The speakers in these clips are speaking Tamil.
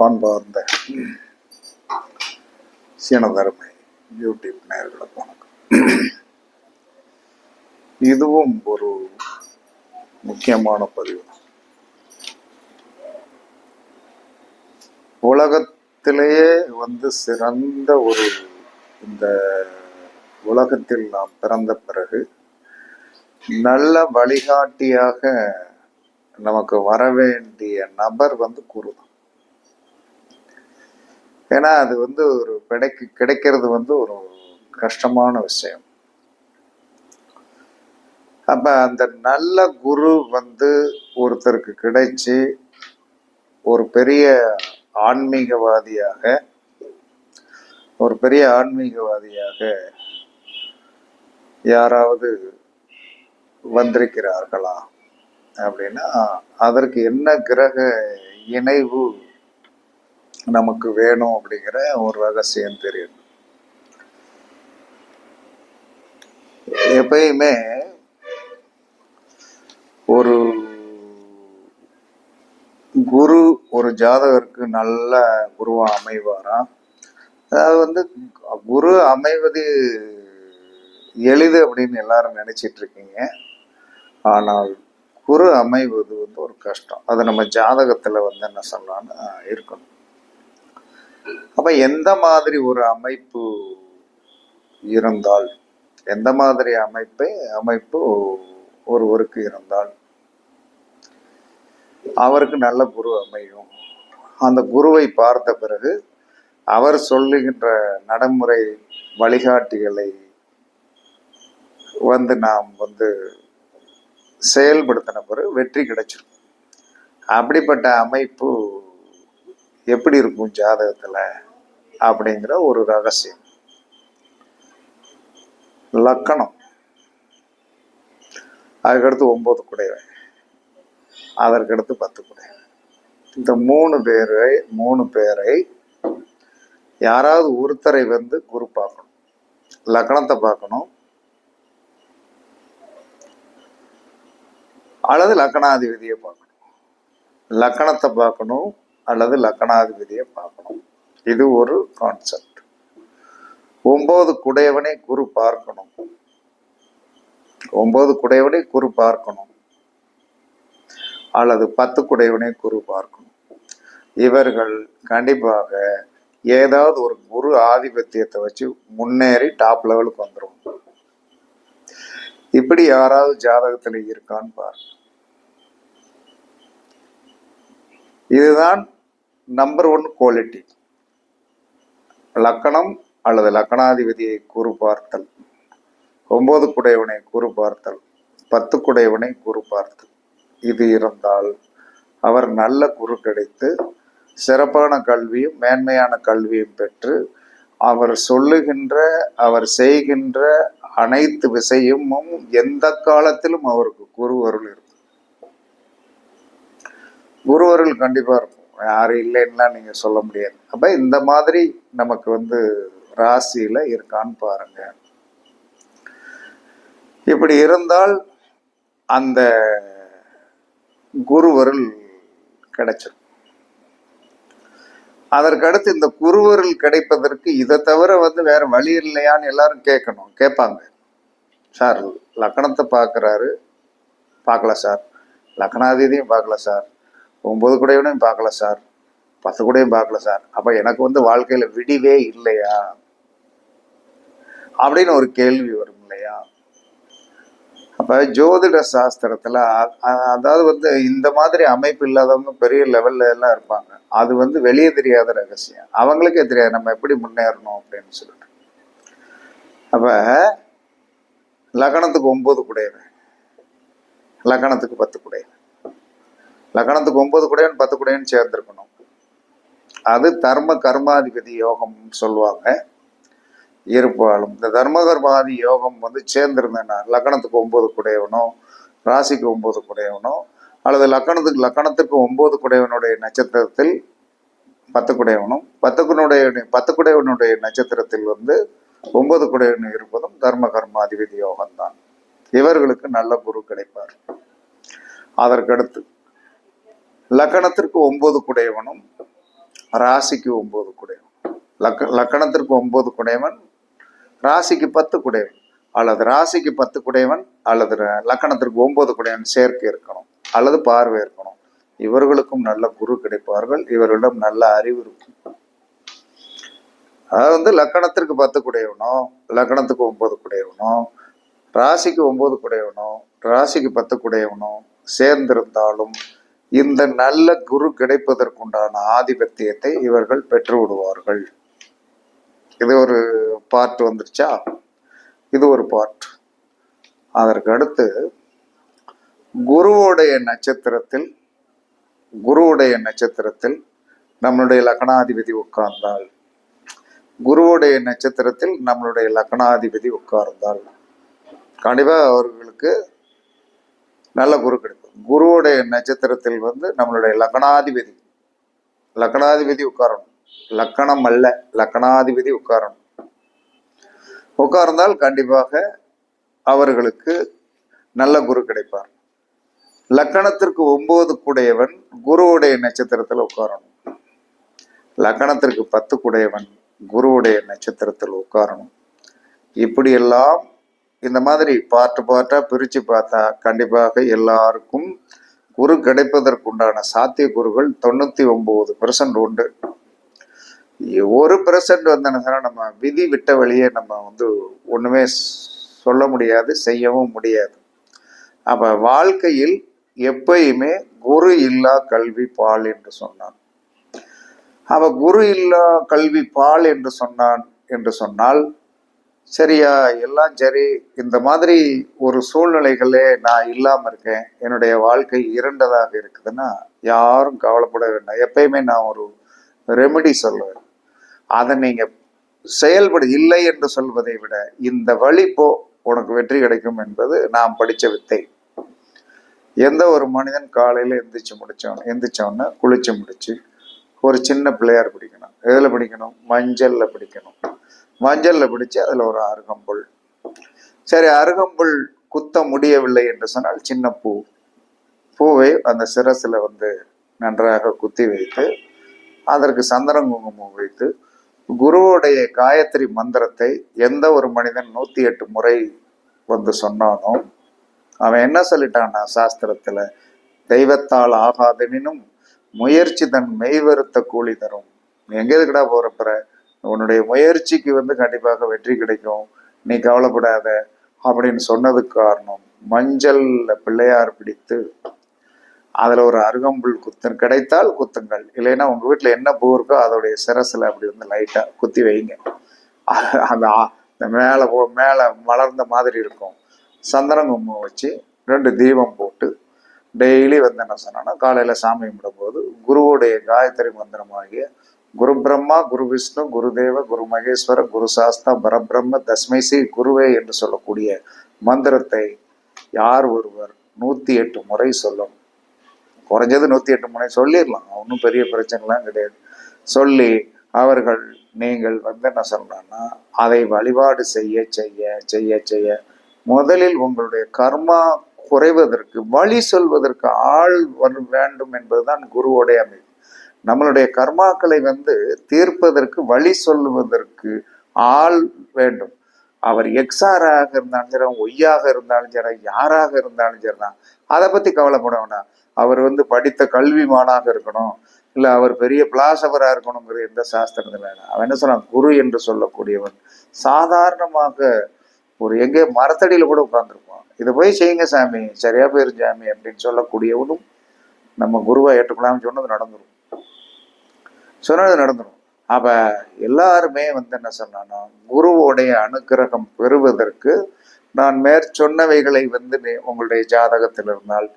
பண்பார்ந்த சீனதருமை யூடியூப் நேர்களுக்கு வணக்கம். இதுவும் ஒரு முக்கியமான பதிவு. உலகத்திலேயே வந்து சிறந்த ஒரு இந்த உலகத்தில் நாம் பிறந்த பிறகு நல்ல வழிகாட்டியாக நமக்கு வர வேண்டிய நபர் வந்து குரு தான். ஏன்னா அது வந்து ஒரு கிடைக்கு கிடைக்கிறது வந்து ஒரு கஷ்டமான விஷயம். அப்ப அந்த நல்ல குரு வந்து ஒருத்தருக்கு கிடைச்சி ஒரு பெரிய ஆன்மீகவாதியாக ஒரு பெரிய ஆன்மீகவாதியாக யாராவது வந்திருக்கிறார்களா? அப்படின்னா அதற்கு என்ன கிரக இணைவு நமக்கு வேணும் அப்படிங்கிற ஒரு ரகசியம் தெரியும் எப்பயுமே ஒரு குரு ஒரு ஜாதகருக்கு நல்ல குருவா அமைவாராம் அதாவது வந்து குரு அமைவது எளிது அப்படின்னு எல்லாரும் நினைச்சிட்டு இருக்கீங்க. ஆனால் குரு அமைவது வந்து ஒரு கஷ்டம். அது நம்ம ஜாதகத்துல வந்து என்ன சொல்லலாம்னு இருக்கணும். அப்ப எந்த மாதிரி ஒரு அமைப்பு இருந்தால் எந்த மாதிரி அமைப்பை அமைப்பு ஒருவருக்கு இருந்தால் அவருக்கு நல்ல குரு அமையும். அந்த குருவை பார்த்த பிறகு அவர் சொல்லுகின்ற நடைமுறை வழிகாட்டிகளை வந்து நாம் வந்து செயல்படுத்தின பிறகு வெற்றி கிடைச்சிடும் அப்படிப்பட்ட அமைப்பு எப்படி இருக்கும் ஜாதகத்தில் அப்படிங்கிற ஒரு ரகசியம். லக்கணம். அதுக்கடுத்து ஒம்பது குடைவன் அதற்கடுத்து பத்து குடைவன் இந்த மூணு பேரை மூணு பேரை யாராவது ஒருத்தரை வந்து குரு பார்க்கணும். லக்கணத்தை பார்க்கணும். அல்லது லக்கணாதிபதியை பார்க்கணும். லக்கணத்தை பார்க்கணும். அல்லது லக்கணாதிபதியை பார்க்கணும். இது ஒரு கான்செப்ட் ஒன்பது குடையவனை குரு பார்க்கணும். ஒன்பது குடையவனை குரு பார்க்கணும். அல்லது பத்து குடையவனை குரு பார்க்கணும். இவர்கள் கண்டிப்பாக ஏதாவது ஒரு குரு ஆதிபத்தியத்தை வச்சு முன்னேறி டாப் லெவலுக்கு வந்துடும் இப்படி யாராவது ஜாதகத்தில் இருக்கான்னு பாருங்க. இதுதான் நம்பர் ஒன் குவாலிட்டி லக்கணம் அல்லது லக்கணாதிபதியை கூறு பார்த்தல் ஒம்பது குடையவனை கூறு பார்த்தல் பத்து குடையவனை கூறு பார்த்தல் இது இருந்தால் அவர் நல்ல குரு கிடைத்து சிறப்பான கல்வியும் மேன்மையான கல்வியும் பெற்று அவர் சொல்லுகின்ற அவர் செய்கின்ற அனைத்து விஷயமும் எந்த காலத்திலும் அவருக்கு குருவருள் இருக்கும். குருவருள் கண்டிப்பாக இருக்கும். யாரும் இல்லைன்னா நீங்க சொல்ல முடியாது. அப்ப இந்த மாதிரி நமக்கு வந்து ராசியில இருக்கான்னு பாருங்க. இப்படி இருந்தால் அந்த குருவருள் கிடைச்சிடும் அதற்கடுத்து இந்த குருவருள் கிடைப்பதற்கு இதை தவிர வந்து வேற வழி இல்லையான்னு எல்லாரும் கேட்கணும். கேட்பாங்க. சார் லக்கணத்தை பார்க்குறாரு. பார்க்கல சார். லக்கணாதீதியும் பார்க்கல சார். ஒம்பது குடையவனையும் பார்க்கல சார். பத்து குடையும் பார்க்கல சார். அப்போ எனக்கு வந்து வாழ்க்கையில் விடிவே இல்லையா? அப்படின்னு ஒரு கேள்வி வரும் இல்லையா? அப்போ ஜோதிட சாஸ்திரத்தில் அதாவது வந்து இந்த மாதிரி அமைப்பு இல்லாதவங்க பெரிய லெவல்ல எல்லாம் இருப்பாங்க. அது வந்து வெளியே தெரியாத ரகசியம். அவங்களுக்கே தெரியாது நம்ம எப்படி முன்னேறணும் அப்படின்னு சொல்லிட்டு. அப்போ லக்கணத்துக்கு ஒம்பது குடையவன் லக்கணத்துக்கு பத்து குடையவன் லக்கணத்துக்கு ஒன்பது குடையன் பத்து குடையன் சேர்ந்துருக்கணும். அது தர்ம கர்மாதிபதி யோகம் சொல்லுவாங்க. இருப்பாலும் இந்த தர்ம கர்மாதி யோகம் வந்து சேர்ந்துருந்தேன்னா லக்கணத்துக்கு ஒன்பது குடையவனோ ராசிக்கு ஒன்பது குடையவனோ அல்லது லக்கணத்துக்கு லக்கணத்துக்கு ஒன்பது குடையவனுடைய நட்சத்திரத்தில் பத்து குடையவனும் பத்துக்குனுடைய பத்து குடையவனுடைய நட்சத்திரத்தில் வந்து ஒன்பது குடையவன் இருப்பதும் தர்ம கர்மாதிபதி யோகம்தான். இவர்களுக்கு நல்ல குரு கிடைப்பார். அதற்கடுத்து லக்கணத்திற்கு ஒன்பது குடையவனும் ராசிக்கு ஒன்பது குடையவன். லக்க லக்கணத்திற்கு ஒன்பது குடையவன் ராசிக்கு பத்து குடையவன். அல்லது ராசிக்கு பத்து குடையவன் அல்லது லக்கணத்திற்கு ஒன்பது குடையவன் சேர்க்கை இருக்கணும் அல்லது பார்வை இருக்கணும். இவர்களுக்கும் நல்ல குரு கிடைப்பார்கள் இவர்களிடம் நல்ல அறிவு இருக்கும். அதாவது வந்து லக்கணத்திற்கு பத்து குடையவனோ லக்கணத்துக்கு ஒன்பது குடையவனோ ராசிக்கு ஒன்பது குடையவனோ ராசிக்கு பத்து குடையவனோ சேர்ந்திருந்தாலும் இந்த நல்ல குரு கிடைப்பதற்குண்டான ஆதிபத்தியத்தை இவர்கள் பெற்று விடுவார்கள் இது ஒரு பார்ட் வந்துருச்சா? இது ஒரு பார்ட் அதற்கு அடுத்து குருவுடைய நட்சத்திரத்தில் குருவுடைய நட்சத்திரத்தில் நம்மளுடைய லக்னாதிபதி உட்கார்ந்தால் குருவுடைய நட்சத்திரத்தில் நம்மளுடைய லக்னாதிபதி உட்கார்ந்தால் கண்டிப்பாக அவர்களுக்கு நல்ல குரு கிடைக்கும் குருவுடைய நட்சத்திரத்தில் வந்து நம்மளுடைய லக்னாதிபதி லக்னாதிபதி உட்காரணும். லக்கணம் அல்ல லக்னாதிபதி உட்காரணும். உட்கார்ந்தால் கண்டிப்பாக அவர்களுக்கு நல்ல குரு கிடைப்பார். லக்கணத்திற்கு ஒன்பது குடையவன் குருவுடைய நட்சத்திரத்தில் உட்காரணும். லக்கணத்திற்கு பத்து கூடையவன் குருவுடைய நட்சத்திரத்தில் உட்காரணும். இப்படியெல்லாம் இந்த மாதிரி பார்ட்டு பார்ட்டாக பிரித்து பார்த்தா கண்டிப்பாக எல்லாருக்கும் குரு கிடைப்பதற்குண்டான சாத்தியக்கூறுகள் தொண்ணூற்றி ஒம்பது பெர்சன்ட் உண்டு. ஒரு பெர்சன்ட் வந்து நம்ம விதி விட்ட வழியே நம்ம வந்து ஒன்றுமே சொல்ல முடியாது செய்யவும் முடியாது. அப்போ வாழ்க்கையில் எப்பயுமே குரு இல்லா கல்வி பால் என்று சொன்னான். அவ குரு இல்லா கல்வி பால் என்று சொன்னான் என்று சொன்னால் சரியா எல்லாம் சரி. இந்த மாதிரி ஒரு சூழ்நிலைகளே நான் இல்லாம இருக்கேன். என்னுடைய வாழ்க்கை இரண்டதாக இருக்குதுன்னா யாரும் கவலைப்பட வேண்டாம். எப்பயுமே நான் ஒரு ரெமெடி சொல்லுவேன். அதை நீங்க செயல்படு இல்லை என்று சொல்வதை விட இந்த வழி போ உனக்கு வெற்றி கிடைக்கும் என்பது நாம் படித்த வித்தை. எந்த ஒரு மனிதன் காலையில் எந்திரிச்சு முடிச்சோம் எந்திரிச்சோன்னு குளிச்சு முடிச்சு ஒரு சின்ன பிள்ளையார் பிடிக்கணும். எதில் பிடிக்கணும்? மஞ்சளில் பிடிக்கணும். மஞ்சளில் பிடிச்சி அதில் ஒரு அருகம்புல். சரி அருகம்புல் குத்த முடியவில்லை என்று சொன்னால் சின்ன பூ. பூவை அந்த சிரசில் வந்து நன்றாக குத்தி வைத்து அதற்கு சந்தனம் குங்குமம் வைத்து குருவுடைய காயத்ரி மந்திரத்தை எந்த ஒரு மனிதன் நூற்றி எட்டு முறை வந்து சொன்னானோ அவன் என்ன சொல்லிட்டான்னா சாஸ்திரத்தில் தெய்வத்தால் ஆகாதெனினும் முயற்சி தன் மெய்வருத்த கூலி தரும். எங்கே எங்க போகிறப்பற உன்னுடைய முயற்சிக்கு வந்து கண்டிப்பாக வெற்றி கிடைக்கும். நீ கவலைப்படாத. அப்படின்னு சொன்னதுக்கு காரணம் மஞ்சள்ல பிள்ளையார் பிடித்து அதுல ஒரு அருகம்புல் குத்து கிடைத்தால் குத்துங்கள். இல்லைன்னா உங்க வீட்டுல என்ன பூ இருக்கோ அதோடைய சிரசில் அப்படி வந்து லைட்டா குத்தி வைங்க. அந்த இந்த மேல போ மேல மலர்ந்த மாதிரி இருக்கும். சந்தனம் வச்சு ரெண்டு தீபம் போட்டு டெய்லி வந்து என்ன சொன்னோன்னா காலையில சாமி கும்பிடும்போது குருவுடைய காயத்ரி மந்திரமாகிய குரு பிரம்மா குரு விஷ்ணு குருதேவ குரு மகேஸ்வர குரு சாஸ்தா பரபிரம்ம ஸ்ரீ குருவே என்று சொல்லக்கூடிய மந்திரத்தை யார் ஒருவர் நூத்தி எட்டு முறை சொல்லணும். குறைஞ்சது நூத்தி எட்டு முறை சொல்லிடலாம். ஒன்றும் பெரிய பிரச்சனைலாம் கிடையாது. சொல்லி அவர்கள் நீங்கள் வந்து என்ன சொல்றாங்கன்னா அதை வழிபாடு செய்ய செய்ய செய்ய செய்ய முதலில் உங்களுடைய கர்மா குறைவதற்கு வழி சொல்வதற்கு ஆள் வேண்டும் என்பதுதான் குருவோடைய அமைப்பு. நம்மளுடைய கர்மாக்களை வந்து தீர்ப்பதற்கு வழி சொல்லுவதற்கு ஆள் வேண்டும். அவர் எக்ஸாராக இருந்தாலும் சரி ஒய்யாக இருந்தாலும் சரி யாராக இருந்தாலும் சரிதான் அதை பத்தி கவலைப்பட வேண்டாம். அவர் வந்து படித்த கல்விமானாக இருக்கணும். இல்லை அவர் பெரிய பிளாசபராக இருக்கணுங்கிறது எந்த சாஸ்திரத்தில் வேணாம். அவன் என்ன சொல்றான்? குரு என்று சொல்லக்கூடியவன். சாதாரணமாக ஒரு எங்கே மரத்தடியில் கூட உட்காந்துருப்பான் இதை போய் செய்யுங்க சாமி சரியா போயிரு சாமி அப்படின்னு சொல்லக்கூடியவனும் நம்ம குருவை ஏற்றுக்கலாம்னு சொன்னது நடந்துடும் சொன்னது நடந்துடும் அப்ப எல்லாருமே வந்து என்ன சொன்னான்னா குருவோடைய அனுக்கிரகம் பெறுவதற்கு நான் மேற்சொன்னவைகளை வந்து உங்களுடைய ஜாதகத்தில் இருந்தால்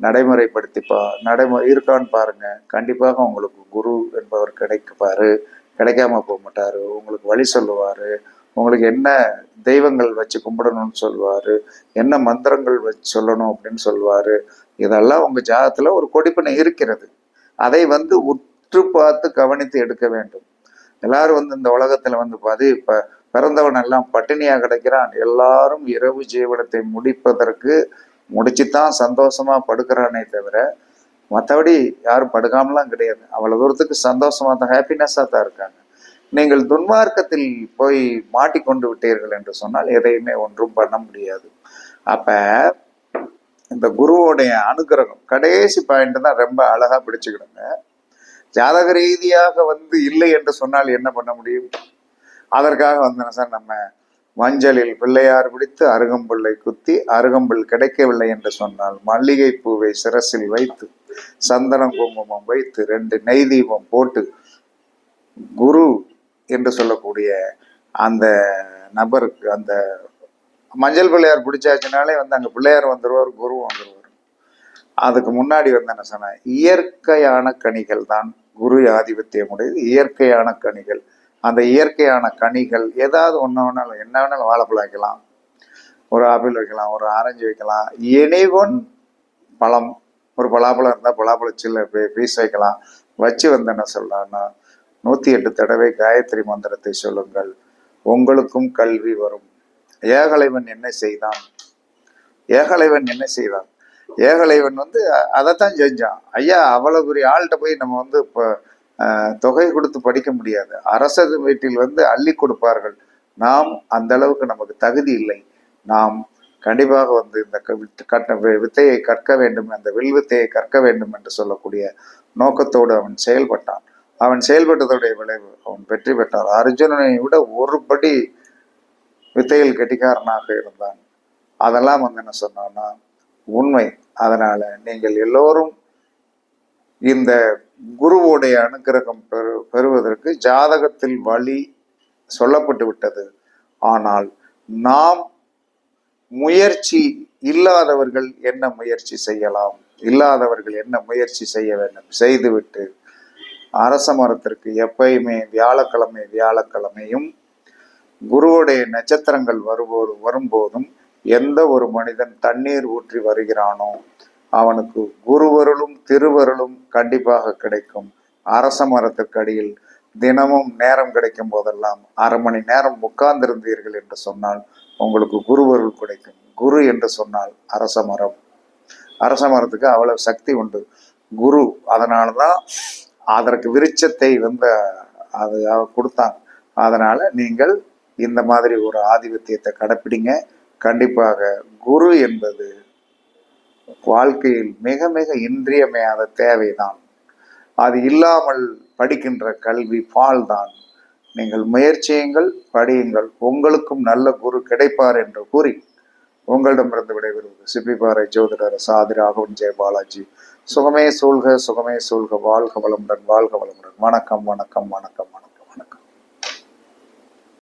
நடைமுறைப்படுத்திப்பா நடைமுறை இருக்கான்னு பாருங்க. கண்டிப்பாக உங்களுக்கு குரு என்பவர் கிடைக்குப்பாரு. கிடைக்காம போக மாட்டார். உங்களுக்கு வழி சொல்லுவார். உங்களுக்கு என்ன தெய்வங்கள் வச்சு கும்பிடணும்னு சொல்லுவார். என்ன மந்திரங்கள் வச்சு சொல்லணும் அப்படின்னு சொல்லுவார். இதெல்லாம் உங்கள் ஜாதகத்தில் ஒரு கொடிப்பினை இருக்கிறது. அதை வந்து உற்று பார்த்து கவனித்து எடுக்க வேண்டும். எல்லாரும் வந்து இந்த உலகத்துல வந்து பாதி இப்ப பிறந்தவன் எல்லாம் பட்டினியா கிடைக்கிறான். எல்லாரும் இரவு ஜீவனத்தை முடிப்பதற்கு முடிச்சுதான் சந்தோஷமா படுக்கிறானே தவிர மற்றபடி யாரும் படுக்காமலாம் கிடையாது. அவ்வளோ தூரத்துக்கு சந்தோஷமாக தான் ஹாப்பினஸ்ஸா தான் இருக்காங்க. நீங்கள் துன்மார்க்கத்தில் போய் மாட்டிக்கொண்டு விட்டீர்கள் என்று சொன்னால் எதையுமே ஒன்றும் பண்ண முடியாது. அப்ப இந்த குருவோடைய அனுகிரகம் கடைசி பாயிண்ட் தான் ரொம்ப அழகா பிடிச்சுக்கிடுங்க. ஜாதக ரீதியாக வந்து இல்லை என்று சொன்னால் என்ன பண்ண முடியும்? அதற்காக வந்தன சார் நம்ம மஞ்சளில் பிள்ளையார் பிடித்து அருகம்புல்லை குத்தி அருகம்புல் கிடைக்கவில்லை என்று சொன்னால் மல்லிகை பூவை சிரசில் வைத்து சந்தனம் குங்குமம் வைத்து ரெண்டு நெய் தீபம் போட்டு குரு என்று சொல்லக்கூடிய அந்த நபருக்கு அந்த மஞ்சள் பிள்ளையார் பிடிச்சாச்சுனாலே வந்து அங்கே பிள்ளையார் வந்துடுவார் குரு வந்துடுவார் அதுக்கு முன்னாடி வந்து என்ன சொன்னேன்? இயற்கையான கனிகள் தான் குரு ஆதிபத்தியம் உடையது. இயற்கையான கனிகள். அந்த இயற்கையான கனிகள் ஏதாவது ஒன்று வேணாலும் என்ன வேணாலும் வாழைப்பழம் வைக்கலாம். ஒரு ஆப்பிள் வைக்கலாம் ஒரு ஆரஞ்சு வைக்கலாம். எனிவன் பழம். ஒரு பலாப்பழம் இருந்தால் பலாப்பழ சில்ல பீஸ் வைக்கலாம். வச்சு வந்து என்ன சொல்லலாம்னா நூற்றி எட்டு தடவை காயத்ரி மந்திரத்தை சொல்லுங்கள். உங்களுக்கும் கல்வி வரும். ஏகலைவன் என்ன செய்தான்? ஏகலைவன் என்ன செய்தான்? ஏகலைவன் வந்து அதைத்தான் செஞ்சான். ஐயா அவ்வளவு பெரிய ஆள்கிட்ட போய் நம்ம வந்து இப்போ தொகை கொடுத்து படிக்க முடியாது. அரசது வீட்டில் வந்து அள்ளி கொடுப்பார்கள். நாம் அந்த அளவுக்கு நமக்கு தகுதி இல்லை. நாம் கண்டிப்பாக வந்து இந்த க- வித்- வித்தையை கற்க வேண்டும் அந்த வில் வித்தையை கற்க வேண்டும் என்று சொல்லக்கூடிய நோக்கத்தோடு அவன் செயல்பட்டான். அவன் செயல்பட்டதுடைய விளைவு அவன் வெற்றி பெற்றான். அர்ஜுனனை விட ஒரு படி வித்தையில் கெட்டிக்காரனாக இருந்தான். அதெல்லாம் வந்து என்ன சொன்னோம்னா உண்மை. அதனால நீங்கள் எல்லோரும் இந்த குருவோடைய அனுக்கிரகம் பெறு பெறுவதற்கு ஜாதகத்தில் வழி சொல்லப்பட்டு விட்டது. ஆனால் நாம் முயற்சி இல்லாதவர்கள் என்ன முயற்சி செய்யலாம்? இல்லாதவர்கள் என்ன முயற்சி செய்ய வேண்டும்? செய்துவிட்டு அரச மரத்திற்கு எப்பயுமே வியாழக்கிழமை வியாழக்கிழமையும் குருவுடைய நட்சத்திரங்கள் வருவோர் வரும்போதும் எந்த ஒரு மனிதன் தண்ணீர் ஊற்றி வருகிறானோ அவனுக்கு குருவருளும் திருவருளும் கண்டிப்பாக கிடைக்கும். அரச மரத்திற்கு அடியில் தினமும் நேரம் கிடைக்கும் போதெல்லாம் அரை மணி நேரம் உட்கார்ந்திருந்தீர்கள் என்று சொன்னால் உங்களுக்கு குருவருள் கிடைக்கும். குரு என்று சொன்னால் அரச மரம். அரச மரத்துக்கு அவ்வளவு சக்தி உண்டு. குரு அதனால தான் அதற்கு விருட்சத்தை வந்து அது கொடுத்தான். கொடுத்தாங்க அதனால நீங்கள் இந்த மாதிரி ஒரு ஆதிபத்தியத்தை கடைப்பிடிங்க. கண்டிப்பாக குரு என்பது வாழ்க்கையில் மிக மிக இன்றியமையாத தேவைதான். அது இல்லாமல் படிக்கின்ற கல்வி பால் தான் நீங்கள் முயற்சியுங்கள் படியுங்கள். உங்களுக்கும் நல்ல குரு கிடைப்பார் என்று கூறி உங்களிடமிருந்து விடைபெறுவது சிப்பிப்பாறை ஜோதிடர் சாதி ராகவன் ஜெய பாலாஜி சுகமே சூழ்க சுகமே சூழ்க. வாழ்க வளமுடன் வாழ்க வளமுடன். வணக்கம் வணக்கம் வணக்கம் வணக்கம்.